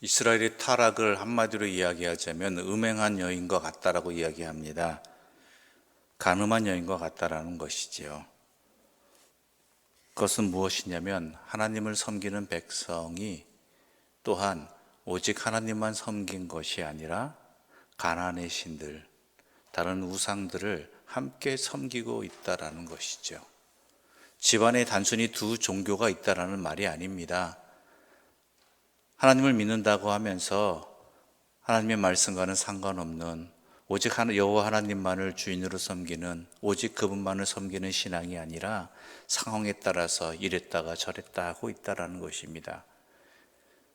이스라엘의 타락을 한마디로 이야기하자면 음행한 여인과 같다라고 이야기합니다. 가늠한 여인과 같다라는 것이지요. 그것은 무엇이냐면 하나님을 섬기는 백성이 또한 오직 하나님만 섬긴 것이 아니라 가나안의 신들, 다른 우상들을 함께 섬기고 있다라는 것이죠. 집안에 단순히 두 종교가 있다라는 말이 아닙니다. 하나님을 믿는다고 하면서 하나님의 말씀과는 상관없는 오직 여호와 하나님만을 주인으로 섬기는 오직 그분만을 섬기는 신앙이 아니라 상황에 따라서 이랬다가 저랬다 하고 있다라는 것입니다.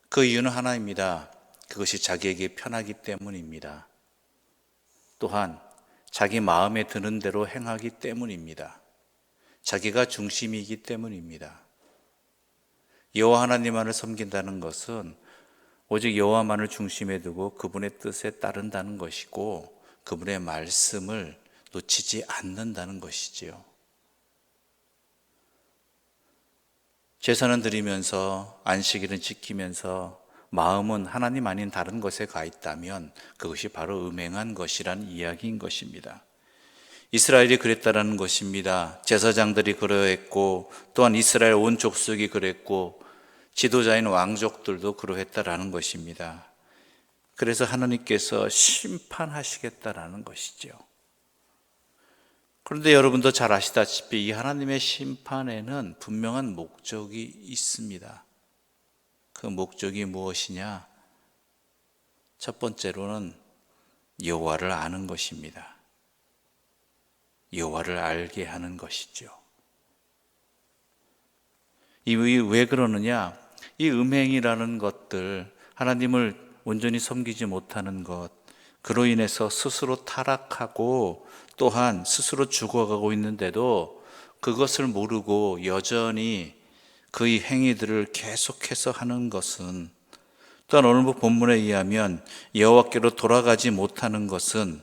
그 이유는 하나입니다. 그것이 자기에게 편하기 때문입니다. 또한 자기 마음에 드는 대로 행하기 때문입니다. 자기가 중심이기 때문입니다. 여호와 하나님만을 섬긴다는 것은 오직 여호와만을 중심에 두고 그분의 뜻에 따른다는 것이고 그분의 말씀을 놓치지 않는다는 것이지요. 제사는 드리면서 안식일은 지키면서 마음은 하나님 아닌 다른 것에 가 있다면 그것이 바로 음행한 것이란 이야기인 것입니다. 이스라엘이 그랬다라는 것입니다. 제사장들이 그러했고 또한 이스라엘 온 족속이 그랬고 지도자인 왕족들도 그러했다라는 것입니다. 그래서 하나님께서 심판하시겠다라는 것이죠. 그런데 여러분도 잘 아시다시피 이 하나님의 심판에는 분명한 목적이 있습니다. 그 목적이 무엇이냐? 첫 번째로는 여호와를 아는 것입니다. 여호와를 알게 하는 것이죠. 이 왜 그러느냐? 이 음행이라는 것들, 하나님을 온전히 섬기지 못하는 것, 그로 인해서 스스로 타락하고 또한 스스로 죽어가고 있는데도 그것을 모르고 여전히 그의 행위들을 계속해서 하는 것은 또한 오늘 본문에 의하면 여호와께로 돌아가지 못하는 것은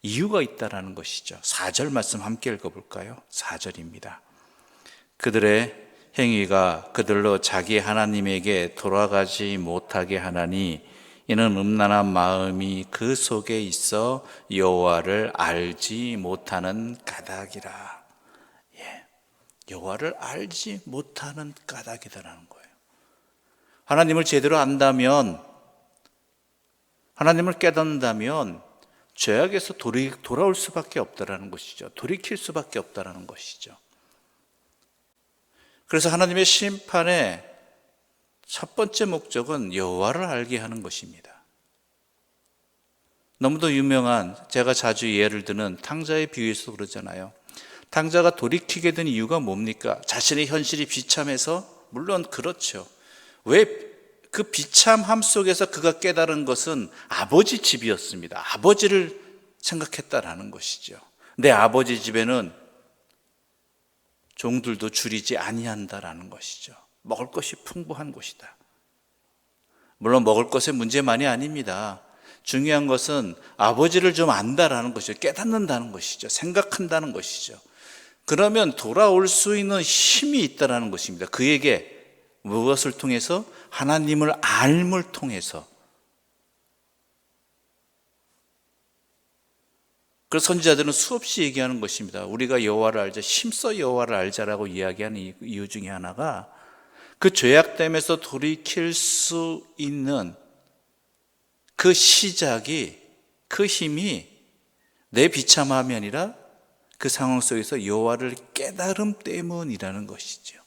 이유가 있다라는 것이죠. 4절 말씀 함께 읽어볼까요? 4절입니다. 그들의 행위가 그들로 자기 하나님에게 돌아가지 못하게 하나니 이는 음란한 마음이 그 속에 있어 여호와를 알지 못하는 까닭이라. 예. 여호와를 알지 못하는 까닭이다라는 거예요. 하나님을 제대로 안다면 하나님을 깨닫는다면 죄악에서 돌이, 돌아올 수밖에 없다라는 것이죠. 돌이킬 수밖에 없다라는 것이죠. 그래서 하나님의 심판의 첫 번째 목적은 여호와를 알게 하는 것입니다. 너무도 유명한 제가 자주 예를 드는 탕자의 비유에서 그러잖아요. 탕자가 돌이키게 된 이유가 뭡니까? 자신의 현실이 비참해서 물론 그렇죠. 왜 그 비참함 속에서 그가 깨달은 것은 아버지 집이었습니다. 아버지를 생각했다라는 것이죠. 내 아버지 집에는 종들도 줄이지 아니한다라는 것이죠. 먹을 것이 풍부한 곳이다. 물론 먹을 것의 문제만이 아닙니다. 중요한 것은 아버지를 좀 안다라는 것이죠. 깨닫는다는 것이죠. 생각한다는 것이죠. 그러면 돌아올 수 있는 힘이 있다라는 것입니다. 그에게 무엇을 통해서 하나님을 알물 통해서 그래서 선지자들은 수없이 얘기하는 것입니다. 우리가 여호와를 알자, 힘써 여호와를 알자라고 이야기하는 이유 중에 하나가 그 죄악됨에서 돌이킬 수 있는 그 시작이 그 힘이 내 비참함이 아니라 그 상황 속에서 여호와를 깨달음 때문이라는 것이죠.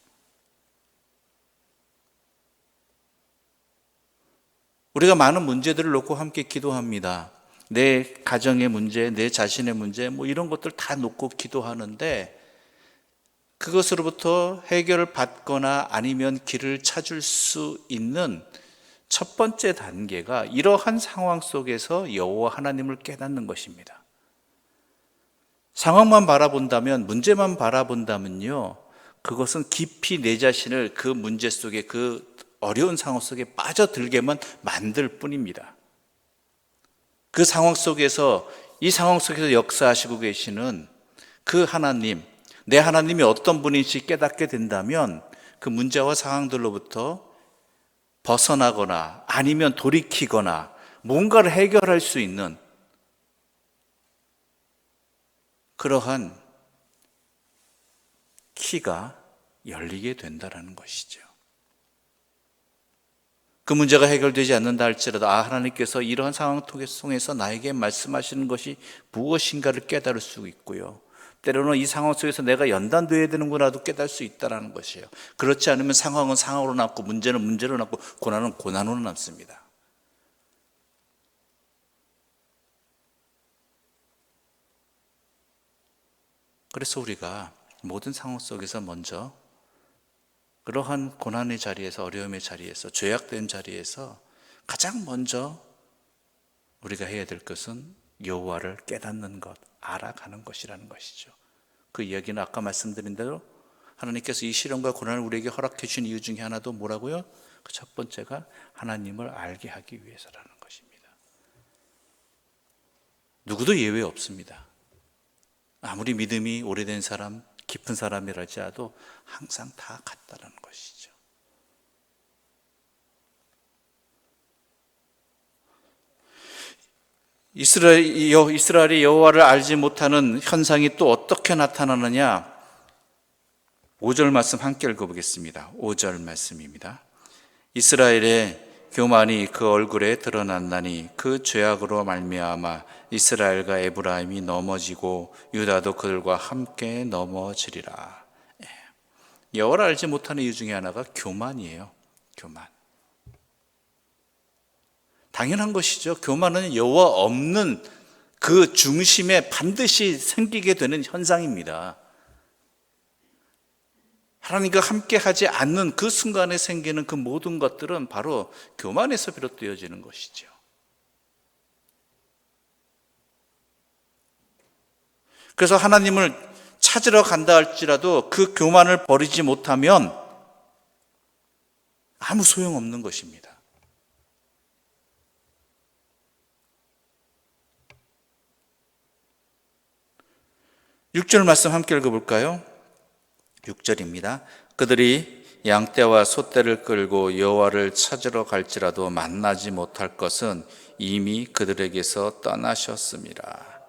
우리가 많은 문제들을 놓고 함께 기도합니다. 내 가정의 문제, 내 자신의 문제, 뭐 이런 것들 다 놓고 기도하는데 그것으로부터 해결을 받거나 아니면 길을 찾을 수 있는 첫 번째 단계가 이러한 상황 속에서 여호와 하나님을 깨닫는 것입니다. 상황만 바라본다면, 문제만 바라본다면요, 그것은 깊이 내 자신을 그 문제 속에 그 어려운 상황 속에 빠져들게만 만들 뿐입니다. 그 상황 속에서 이 상황 속에서 역사하시고 계시는 그 하나님, 내 하나님이 어떤 분인지 깨닫게 된다면 그 문제와 상황들로부터 벗어나거나 아니면 돌이키거나 뭔가를 해결할 수 있는 그러한 키가 열리게 된다라는 것이죠. 그 문제가 해결되지 않는다 할지라도 아 하나님께서 이러한 상황 통해서 나에게 말씀하시는 것이 무엇인가를 깨달을 수 있고요. 때로는 이 상황 속에서 내가 연단돼야 되는구나도 깨달을 수 있다는 것이에요. 그렇지 않으면 상황은 상황으로 남고 문제는 문제로 남고 고난은 고난으로 남습니다. 그래서 우리가 모든 상황 속에서 먼저 그러한 고난의 자리에서 어려움의 자리에서 죄악된 자리에서 가장 먼저 우리가 해야 될 것은 여호와를 깨닫는 것, 알아가는 것이라는 것이죠. 그 이야기는 아까 말씀드린 대로 하나님께서 이 시련과 고난을 우리에게 허락해 주신 이유 중에 하나도 뭐라고요? 그 첫 번째가 하나님을 알게 하기 위해서라는 것입니다. 누구도 예외 없습니다. 아무리 믿음이 오래된 사람, 깊은 사람이라지라도 항상 다 같다라는 것이죠. 이스라엘, 이스라엘이 여호와를 알지 못하는 현상이 또 어떻게 나타나느냐? 5절 말씀 함께 읽어보겠습니다. 5절 말씀입니다. 이스라엘의 교만이 그 얼굴에 드러났나니 그 죄악으로 말미암아 이스라엘과 에브라임이 넘어지고 유다도 그들과 함께 넘어지리라. 예. 여호와를 알지 못하는 이유 중에 하나가 교만이에요. 교만. 당연한 것이죠. 교만은 여호와 없는 그 중심에 반드시 생기게 되는 현상입니다. 하나님과 함께 하지 않는 그 순간에 생기는 그 모든 것들은 바로 교만에서 비롯되어지는 것이죠. 그래서 하나님을 찾으러 간다 할지라도 그 교만을 버리지 못하면 아무 소용없는 것입니다. 6절 말씀 함께 읽어볼까요? 6절입니다. 그들이 양떼와 소떼를 끌고 여호와를 찾으러 갈지라도 만나지 못할 것은 이미 그들에게서 떠나셨습니다.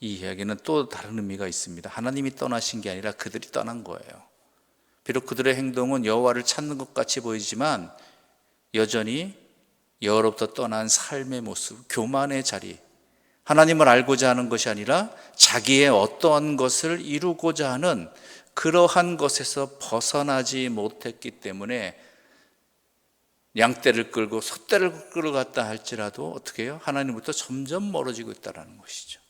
이 이야기는 또 다른 의미가 있습니다. 하나님이 떠나신 게 아니라 그들이 떠난 거예요. 비록 그들의 행동은 여호와를 찾는 것 같이 보이지만 여전히 여호로부터 떠난 삶의 모습, 교만의 자리, 하나님을 알고자 하는 것이 아니라 자기의 어떠한 것을 이루고자 하는 그러한 것에서 벗어나지 못했기 때문에 양떼를 끌고 소떼를 끌어 갔다 할지라도 어떻게 해요? 하나님부터 점점 멀어지고 있다는 것이죠.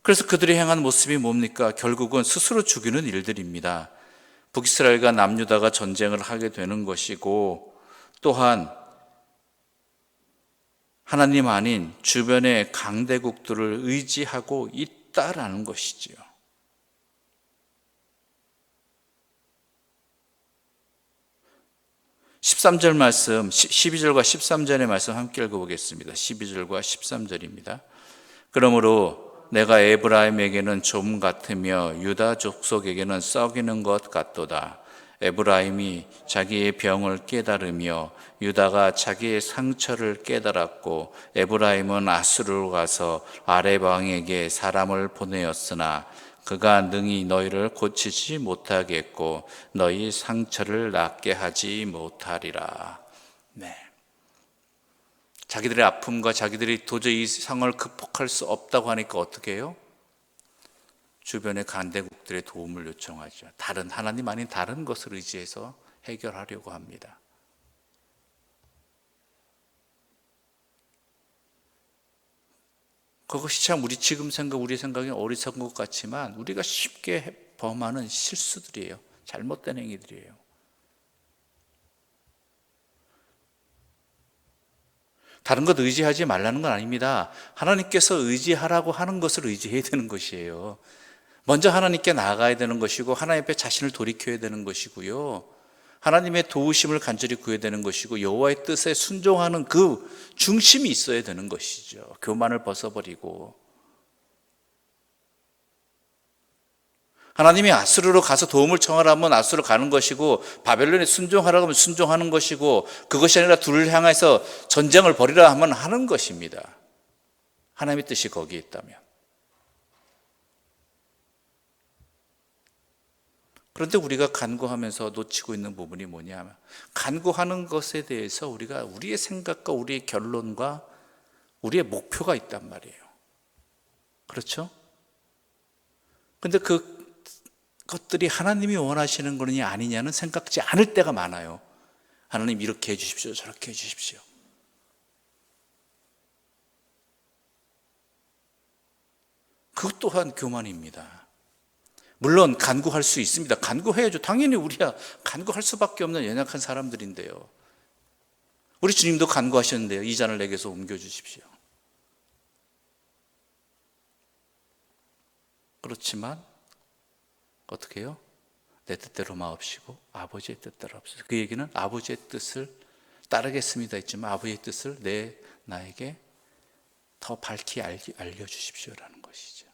그래서 그들이 행한 모습이 뭡니까? 결국은 스스로 죽이는 일들입니다. 북이스라엘과 남유다가 전쟁을 하게 되는 것이고 또한 하나님 아닌 주변의 강대국들을 의지하고 있다라는 것이지요. (13절) 말씀 (12절과 13절의 말씀) 함께 읽어보겠습니다 (12절과 13절입니다) 그러므로 내가 에브라임에게는 좀 같으며 유다 족속에게는 썩이는 것 같도다. 에브라임이 자기의 병을 깨달으며 유다가 자기의 상처를 깨달았고 에브라임은 아수르로 가서 아레방에게 사람을 보내었으나 그가 능히 너희를 고치지 못하겠고 너희 상처를 낫게 하지 못하리라. 네. 자기들의 아픔과 자기들이 도저히 이 상황을 극복할 수 없다고 하니까 어떻게 해요? 주변의 간대국들의 도움을 요청하죠. 다른 하나님 아닌 다른 것을 의지해서 해결하려고 합니다. 그것이 참 우리 지금 생각, 우리 생각에 어리석은 것 같지만 우리가 쉽게 범하는 실수들이에요. 잘못된 행위들이에요. 다른 것 의지하지 말라는 건 아닙니다. 하나님께서 의지하라고 하는 것을 의지해야 되는 것이에요. 먼저 하나님께 나아가야 되는 것이고 하나님 앞에 자신을 돌이켜야 되는 것이고요. 하나님의 도우심을 간절히 구해야 되는 것이고 여호와의 뜻에 순종하는 그 중심이 있어야 되는 것이죠. 교만을 벗어버리고 하나님이 아수르로 가서 도움을 청하라면 아수르 가는 것이고 바벨론에 순종하라고 하면 순종하는 것이고 그것이 아니라 둘을 향해서 전쟁을 벌이라 하면 하는 것입니다. 하나님의 뜻이 거기에 있다면 그런데 우리가 간구하면서 놓치고 있는 부분이 뭐냐면 간구하는 것에 대해서 우리가 우리의 생각과 우리의 결론과 우리의 목표가 있단 말이에요. 그렇죠? 근데 그 것들이 하나님이 원하시는 거냐 아니냐는 생각지 않을 때가 많아요. 하나님 이렇게 해 주십시오. 저렇게 해 주십시오. 그것 또한 교만입니다. 물론 간구할 수 있습니다. 간구해야죠. 당연히 우리야 간구할 수밖에 없는 연약한 사람들인데요. 우리 주님도 간구하셨는데요. 이 잔을 내게서 옮겨 주십시오. 그렇지만 어떻게 해요? 내 뜻대로 마옵시고 아버지의 뜻대로 없어요. 그 얘기는 아버지의 뜻을 따르겠습니다 했지만 아버지의 뜻을 내 나에게 더 밝히 알려 주십시오라는 것이죠.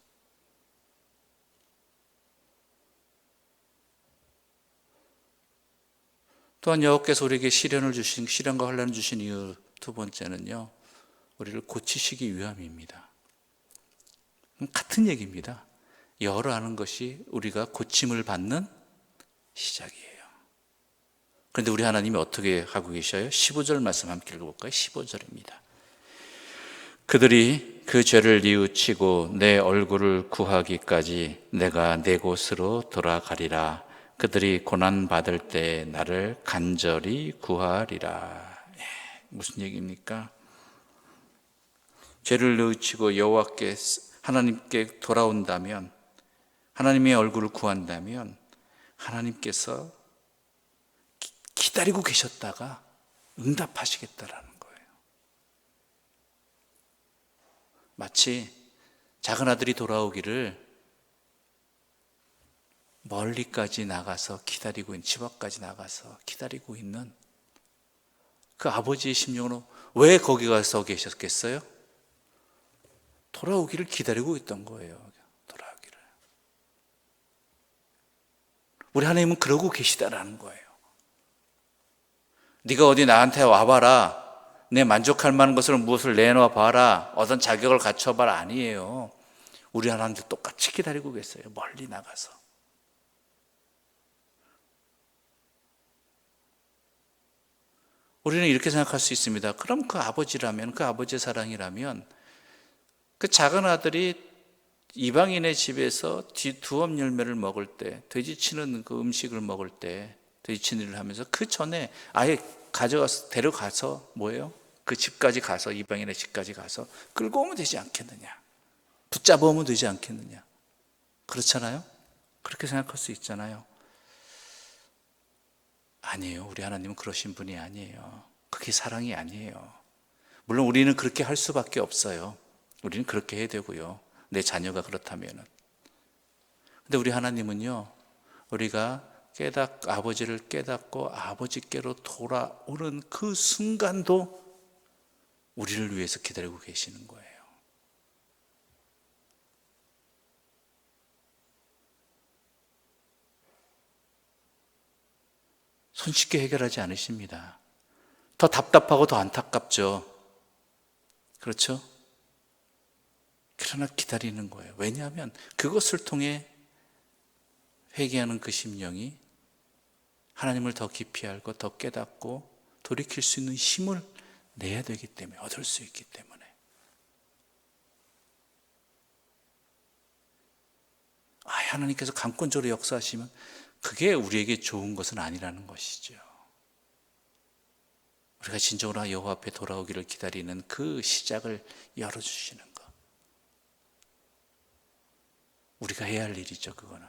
또한 여호께서 우리에게 시련을 주신 시련과 환란을 주신 이유 두 번째는요. 우리를 고치시기 위함입니다. 같은 얘기입니다. 열어하는 것이 우리가 고침을 받는 시작이에요. 그런데 우리 하나님이 어떻게 하고 계셔요? 15절 말씀 함께 읽어볼까요? 15절입니다. 그들이 그 죄를 뉘우치고 내 얼굴을 구하기까지 내가 내 곳으로 돌아가리라. 그들이 고난 받을 때 나를 간절히 구하리라. 예, 무슨 얘기입니까? 죄를 뉘우치고 여호와께 하나님께 돌아온다면 하나님의 얼굴을 구한다면 하나님께서 기다리고 계셨다가 응답하시겠다라는 거예요. 마치 작은 아들이 돌아오기를 멀리까지 나가서 기다리고 있는 집 앞까지 나가서 기다리고 있는 그 아버지의 심령으로 왜 거기 가서 계셨겠어요? 돌아오기를 기다리고 있던 거예요. 우리 하나님은 그러고 계시다라는 거예요. 네가 어디 나한테 와봐라. 내 만족할 만한 것을 무엇을 내놔 봐라. 어떤 자격을 갖춰봐라. 아니에요. 우리 하나님도 똑같이 기다리고 계세요. 멀리 나가서. 우리는 이렇게 생각할 수 있습니다. 그럼 그 아버지라면, 그 아버지의 사랑이라면, 그 작은 아들이 이방인의 집에서 두엄 열매를 먹을 때, 돼지치는 그 음식을 먹을 때, 돼지치는 일을 하면서 그 전에 아예 가져가서, 데려가서 뭐예요? 그 집까지 가서, 이방인의 집까지 가서 끌고 오면 되지 않겠느냐? 붙잡아 오면 되지 않겠느냐? 그렇잖아요? 그렇게 생각할 수 있잖아요. 아니에요. 우리 하나님은 그러신 분이 아니에요. 그게 사랑이 아니에요. 물론 우리는 그렇게 할 수밖에 없어요. 우리는 그렇게 해야 되고요. 내 자녀가 그렇다면은. 근데 우리 하나님은요, 우리가 깨닫, 아버지를 깨닫고 아버지께로 돌아오는 그 순간도 우리를 위해서 기다리고 계시는 거예요. 손쉽게 해결하지 않으십니다. 더 답답하고 더 안타깝죠. 그렇죠? 그러나 기다리는 거예요. 왜냐하면 그것을 통해 회개하는 그 심령이 하나님을 더 깊이 알고 더 깨닫고 돌이킬 수 있는 힘을 내야 되기 때문에 얻을 수 있기 때문에 아 하나님께서 강권적으로 역사하시면 그게 우리에게 좋은 것은 아니라는 것이죠. 우리가 진정으로 여호와 앞에 돌아오기를 기다리는 그 시작을 열어 주시는 우리가 해야 할 일이죠, 그거는.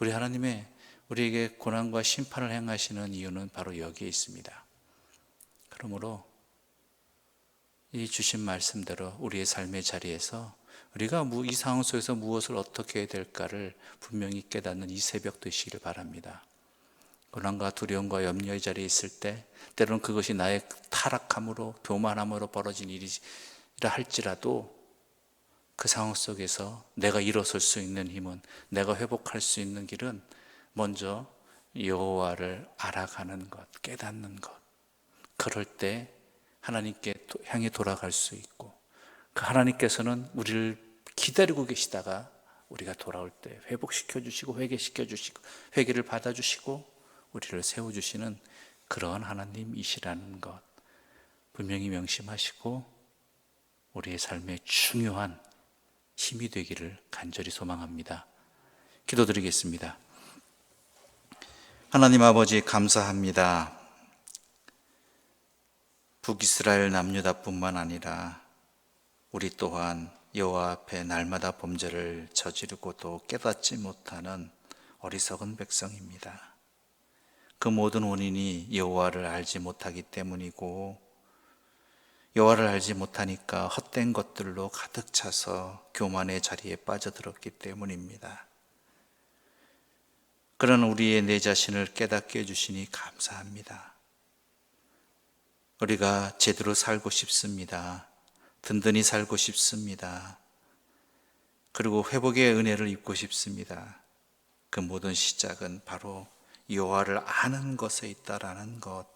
우리 하나님의 우리에게 고난과 심판을 행하시는 이유는 바로 여기에 있습니다. 그러므로 이 주신 말씀대로 우리의 삶의 자리에서 우리가 이 상황 속에서 무엇을 어떻게 해야 될까를 분명히 깨닫는 이 새벽 되시기를 바랍니다. 고난과 두려움과 염려의 자리에 있을 때 때로는 그것이 나의 타락함으로 교만함으로 벌어진 일이라 할지라도 그 상황 속에서 내가 일어설 수 있는 힘은 내가 회복할 수 있는 길은 먼저 여호와를 알아가는 것, 깨닫는 것. 그럴 때 하나님께 도- 향해 돌아갈 수 있고 그 하나님께서는 우리를 기다리고 계시다가 우리가 돌아올 때 회복시켜 주시고 회개시켜 주시고 회개를 받아 주시고 우리를 세워 주시는 그러한 하나님이시라는 것 분명히 명심하시고 우리의 삶에 중요한 힘이 되기를 간절히 소망합니다. 기도드리겠습니다. 하나님 아버지 감사합니다. 북이스라엘 남유다뿐만 아니라 우리 또한 여호와 앞에 날마다 범죄를 저지르고도 깨닫지 못하는 어리석은 백성입니다. 그 모든 원인이 여호와를 알지 못하기 때문이고 여호와를 알지 못하니까 헛된 것들로 가득 차서 교만의 자리에 빠져들었기 때문입니다. 그런 우리의 내 자신을 깨닫게 해주시니 감사합니다. 우리가 제대로 살고 싶습니다. 든든히 살고 싶습니다. 그리고 회복의 은혜를 입고 싶습니다. 그 모든 시작은 바로 여호와를 아는 것에 있다라는 것.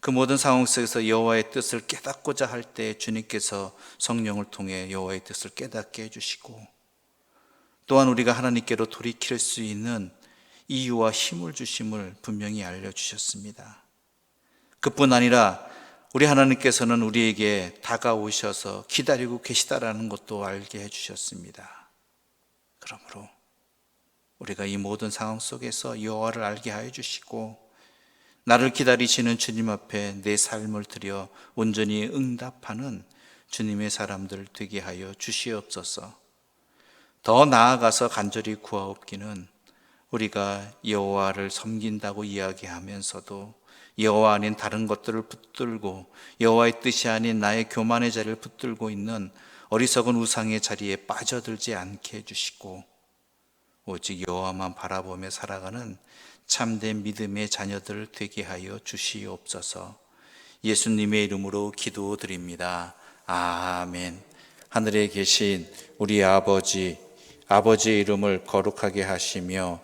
그 모든 상황 속에서 여호와의 뜻을 깨닫고자 할 때 주님께서 성령을 통해 여호와의 뜻을 깨닫게 해주시고 또한 우리가 하나님께로 돌이킬 수 있는 이유와 힘을 주심을 분명히 알려주셨습니다. 그뿐 아니라 우리 하나님께서는 우리에게 다가오셔서 기다리고 계시다라는 것도 알게 해주셨습니다. 그러므로 우리가 이 모든 상황 속에서 여호와를 알게 하여 주시고 나를 기다리시는 주님 앞에 내 삶을 드려 온전히 응답하는 주님의 사람들 되게 하여 주시옵소서. 더 나아가서 간절히 구하옵기는 우리가 여호와를 섬긴다고 이야기하면서도 여호와 아닌 다른 것들을 붙들고 여호와의 뜻이 아닌 나의 교만의 자리를 붙들고 있는 어리석은 우상의 자리에 빠져들지 않게 해주시고 오직 여호와만 바라보며 살아가는 참된 믿음의 자녀들 되게 하여 주시옵소서. 예수님의 이름으로 기도드립니다. 아멘. 하늘에 계신 우리 아버지, 아버지의 이름을 거룩하게 하시며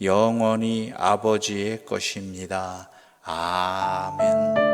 영원히 아버지의 것입니다. 아멘.